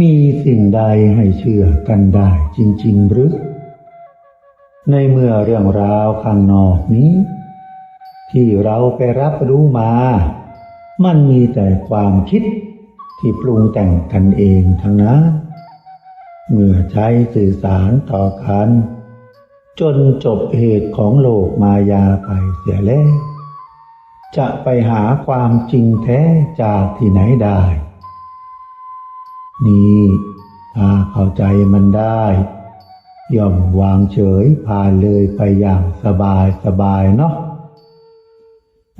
มีสิ่งใดให้เชื่อกันได้จริง ๆ หรือ ในเมื่อเรื่องราวข้างนอกนี้ ที่เราไปรับรู้มา มันมีแต่ความคิดที่ปรุงแต่งกันเองทั้งนั้นเมื่อใช้สื่อสารต่อกัน จนจบเหตุของโลกมายาไปเสียแล้ว จะไปหาความจริงแท้จากที่ไหนได้ นี่ถ้าเข้าใจมันได้ ย่อมวางเฉยผ่านเลยไปอย่างสบายสบายเนาะ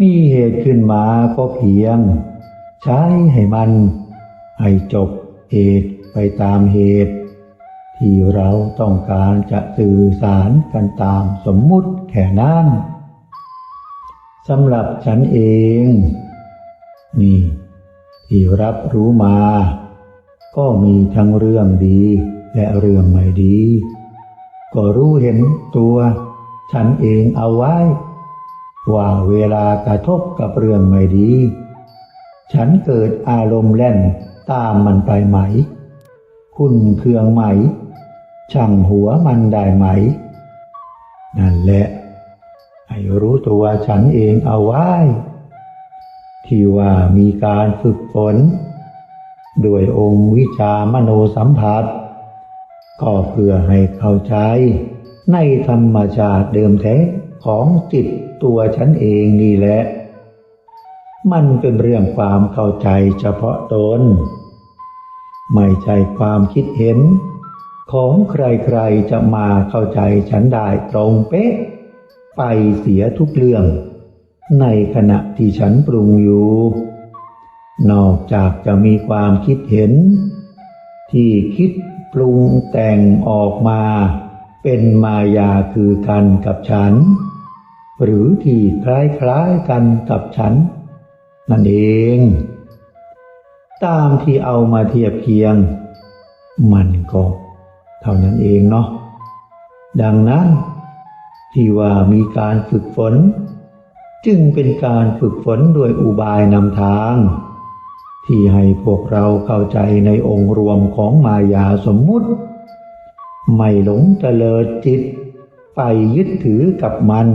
มีเหตุขึ้นมาก็เพียง ใช้ให้มัน ให้จบเหตุไปตามเหตุ ที่เราต้องการจะสื่อสารกันตามสมมุติแค่นั้นสำหรับฉันเอง นี่ ที่รับรู้มา ก็มีทั้งเรื่องดีและเรื่องไม่ดี ก็รู้เห็นตัว ฉันเองเอาไว้ ว่าเวลากระทบกับเรื่องไม่ดี ฉันเกิดอารมณ์แล่นตามมันไปไหม คุณเคืองไหม ช่างหัวมันได้ไหม นั่นแหละ ให้รู้ตัวฉันเองเอาไว้ ที่ว่ามีการฝึกฝน ด้วยองค์วิชามโนสัมผัส ก็เพื่อให้เข้าใจ ในธรรมชาติเดิมแท้ของจิตตัวฉันเองนี่แหละ มันเป็นเรื่องความเข้าใจเฉพาะตน ไม่ใช่ความคิดเห็น ของใครๆจะมาเข้าใจฉันได้ตรงเป๊ะ ไปเสียทุกเรื่อง ในขณะที่ฉันปรุงอยู่ นอกจากจะมีความคิดเห็น ที่คิดปรุงแต่งออกมา เป็นมายาคือกันกับฉัน หรือที่คล้ายๆกันกับฉัน นั่นเอง ตามที่เอามาเทียบเคียง มันก็เท่านั้นเองเนาะดังนั้น ที่ว่ามีการฝึกฝน จึงเป็นการฝึกฝนโดยอุบายนำทาง ที่ให้พวกเราเข้าใจในองค์รวมของมายาสมมุติ ไม่หลงเตลิดจิต ไปยึดถือกับมัน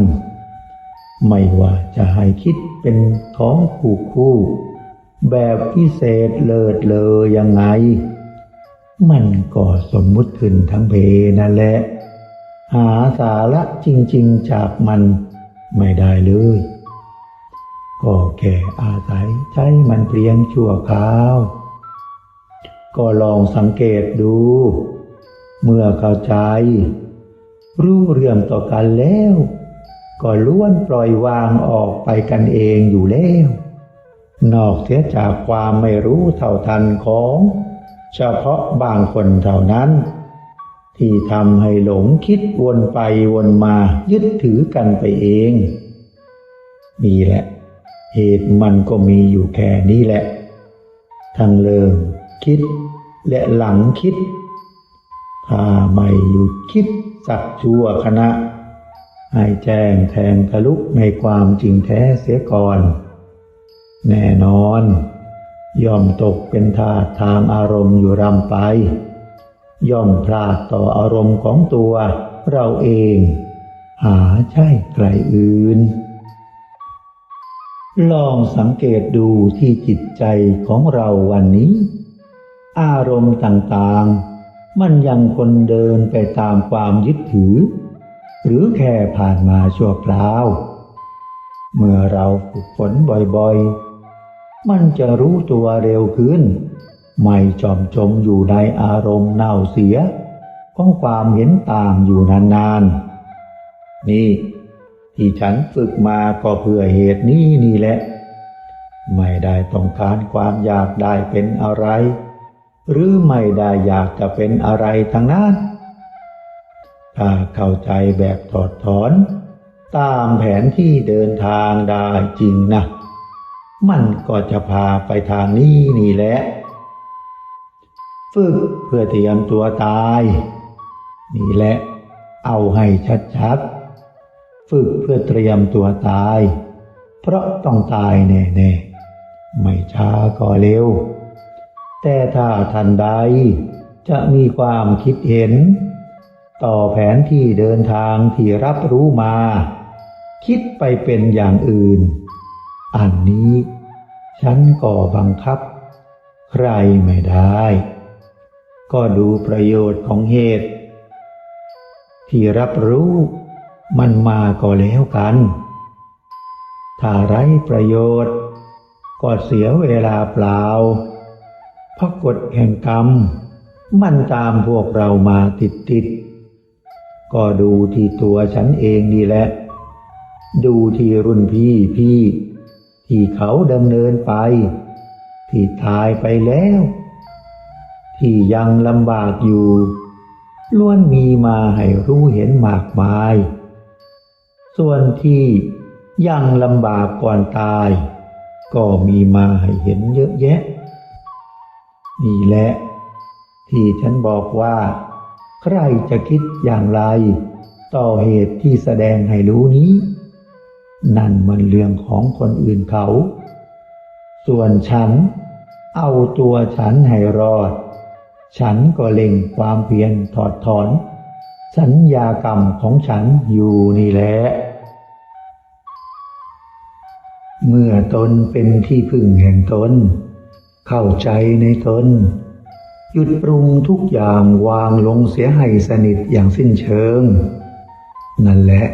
ไม่ว่าจะให้คิดเป็นของคู่คู่ แบบพิเศษเลิศเลอยังไง มันก็สมมุติขึ้นทั้งเพนั่นแหละ หาสาระจริง ๆ จากมันไม่ได้เลย ก็แค่อาศัยใช้มันเพียงชั่วคราว ก็ลองสังเกตดู เมื่อเข้าใจ รู้เรื่องต่อกันแล้ว ก็ล้วนปล่อยวางออกไปกันเองอยู่แล้ว นอกเสียจากความไม่รู้เท่าทันของ เฉพาะบางคนเท่านั้น ที่ทำให้หลงคิดวนไปวนมายึดถือกันไปเองนี่แหละ เหตุมันก็มีอยู่แค่นี้แหละ ทั้งเริ่มคิดและหลังคิด ถ้าไม่หยุดคิดสักชั่วขณะ ให้แจ้งแทงทะลุในความจริงแท้เสียก่อน แน่นอน ย่อมตกเป็นทาสทางอารมณ์อยู่รำไป ย่อมพลาดต่ออารมณ์ของตัวเราเอง หาใช่ใครอื่น ลองสังเกตดูที่จิตใจของเราวันนี้ อารมณ์ต่างๆ มันยังคนเดินไปตามความยึดถือ หรือแค่ผ่านมาชั่วคราว เมื่อเราฝึกฝนบ่อยๆ มันจะรู้ตัวเร็วขึ้น ไม่จอมจมอยู่ในอารมณ์เน่าเสีย ของความเห็นต่างอยู่นานๆ นี่ ที่ฉันฝึกมาก็เพื่อเหตุนี้นี่แหละ ไม่ได้ต้องการความอยากได้เป็นอะไร หรือไม่ได้อยากจะเป็นอะไรทั้งนั้น ถ้าเข้าใจแบบถอดถอน ตามแผนที่เดินทางได้จริงนะ มันก็จะพาไปทางนี้นี่แหละ ฝึกเพื่อเตรียมตัวตาย นี่แหละ เอาให้ชัดๆ ฝึกเพื่อเตรียมตัวตาย เพราะต้องตายแน่ๆ ไม่ช้าก็เร็ว แต่ถ้าทันใดจะมีความคิดเห็น ต่อแผนที่เดินทางที่รับรู้มา คิดไปเป็นอย่างอื่น อันนี้ฉันก็บังคับ ใครไม่ได้ ก็ดูประโยชน์ของเหตุ ที่รับรู้ มันมาก็แล้วกัน ถ้าไร้ประโยชน์ ก็เสียเวลาเปล่า เพราะกฎแห่งกรรม มันตามพวกเรามาติดติด ก็ดูที่ตัวฉันเองนี่แหละ ดูที่รุ่นพี่พี่ ที่เขาดำเนินไป ที่ตายไปแล้ว ที่ยังลำบากอยู่ล้วนมีมาให้รู้เห็นมากมาย ส่วนที่ยังลำบากก่อนตาย ก็มีมาให้เห็นเยอะแยะ นี่แหละที่ฉันบอกว่า ใครจะคิดอย่างไร ต่อเหตุที่แสดงให้รู้นี้ นั่นมันเรื่องของคนอื่นเขา ส่วนฉัน เอาตัวฉันให้รอด ฉันก็เล็งความเพียรถอดถอน สัญญากรรมของฉันอยู่นี่แหละ เมื่อตนเป็นที่พึ่งแห่งตน เข้าใจในตน หยุดปรุงทุกอย่างวางลงเสียให้สนิทอย่างสิ้นเชิง นั่นแหละ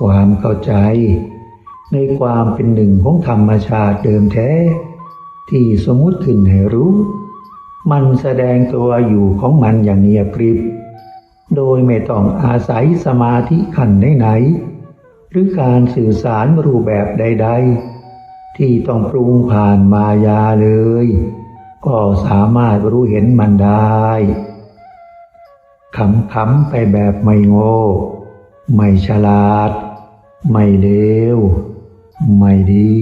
ความเข้าใจ ในความเป็นหนึ่งของธรรมชาติเดิมแท้ ที่สมมุติขึ้นให้รู้ มันแสดงตัวอยู่ของมันอย่างเงียบกริบ โดยไม่ต้องอาศัยสมาธิขันไหนๆหรือการสื่อสารรูปแบบใด ๆ ที่ต้องปรุงผ่านมายาเลย ก็สามารถรู้เห็นมันได้ขำๆไปแบบไม่โง่ ไม่ฉลาด ไม่เลว ไม่ดี